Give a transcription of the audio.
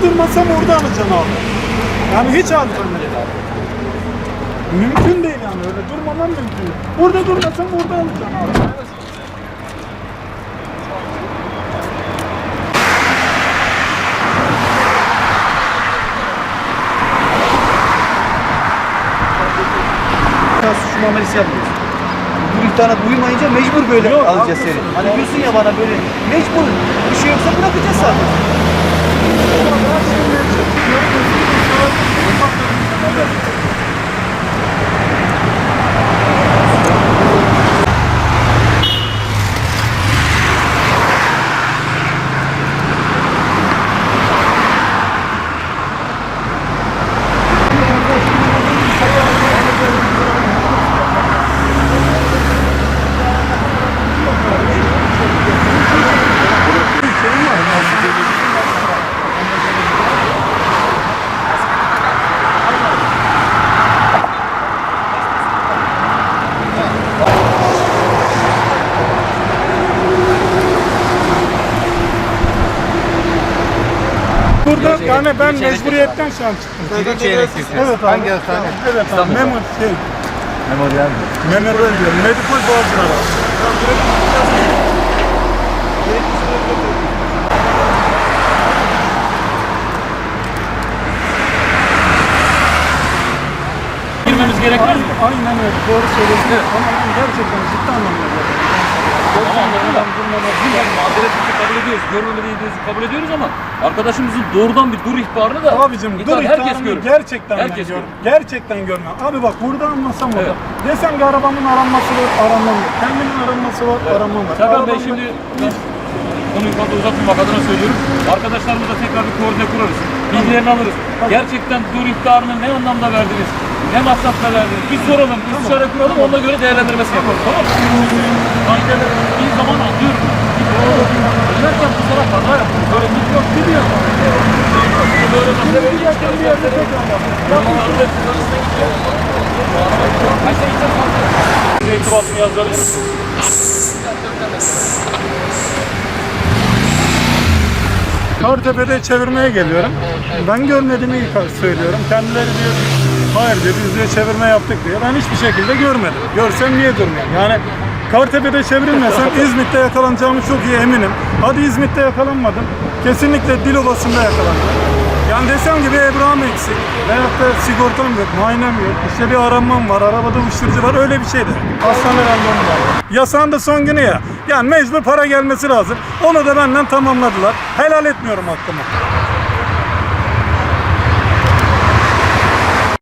Burada durmasam orada alacaksın abi. Yani hiç alternatif. Mümkün değil yani öyle durmamam mümkün. Burada durmasam burada alacaksın abi. Sen suç muamelesi yapmıyorsun. Bu ihtarına uymayınca mecbur böyle Yok, alacağız seni. Hani diyorsun ya bana böyle mecbur bir şey yoksa bırakacağız zaten. Şimdi Burada yani ben mecburiyetten şu an çıktım. Evet abi. Hangi hastane? Evet abi. Memur şey. Memorial mi? Memorial diyorum. Medipol Bağcılar abi. girmemiz gerekmez mi? Aynen öyle. Doğru söylüyorsun. Ama gerçekten ciddi anlamda böyle. Ama anlamda biz mazereti kabul ediyoruz, görmemediğimizi kabul ediyoruz ama arkadaşımızın doğrudan bir dur ihbarını da Abicim dur herkes görür. gerçekten Herkes ben gör. görür. Gerçekten görmem. Abi bak burada anlasam orada. Evet. Desem ki arabamın aranması var, aranmam var. Kendimin aranması var, aranmam var. Serkan Bey şimdi ben konuyu fazla uzatmamak adına söylüyorum. Arkadaşlarımızla tekrar bir koordine kurarız. Bilgilerini alırız. Gerçekten dur ihtarını ne anlamda verdiniz? Ne maksatla verdiniz? Bir soralım, bir istişare kuralım, ona göre değerlendirmesi yapalım. Tamam mı? Aynen. Bir zaman anlıyorum. Önerken bu sana kaza yaptım. Böyle bir yok biliyor. Böyle masaya bir yerde bir yerde Kaçta gideceğiz? Size irtibatını yazdırabilir Kartepe'de çevirmeye geliyorum. Ben görmediğimi söylüyorum. Kendileri diyor hayır diyor biz diyor çevirme yaptık diyor. Ben hiçbir şekilde görmedim. Görsem niye durmuyorum? Yani Kartepe'de çevrilmesem İzmit'te yakalanacağımı çok iyi eminim. Hadi İzmit'te yakalanmadım. Kesinlikle Dilovası'nda yakalandım. Yani desem gibi Ebram eksik veyahut da sigortam yok, muayenem yok. İşte bir aranmam var, arabada uyuşturucu var öyle bir şey de. Hastane randevum var. Yasağın da son günü ya. Yani mecbur para gelmesi lazım. Onu da benden tamamladılar. Helal etmiyorum hakkımı.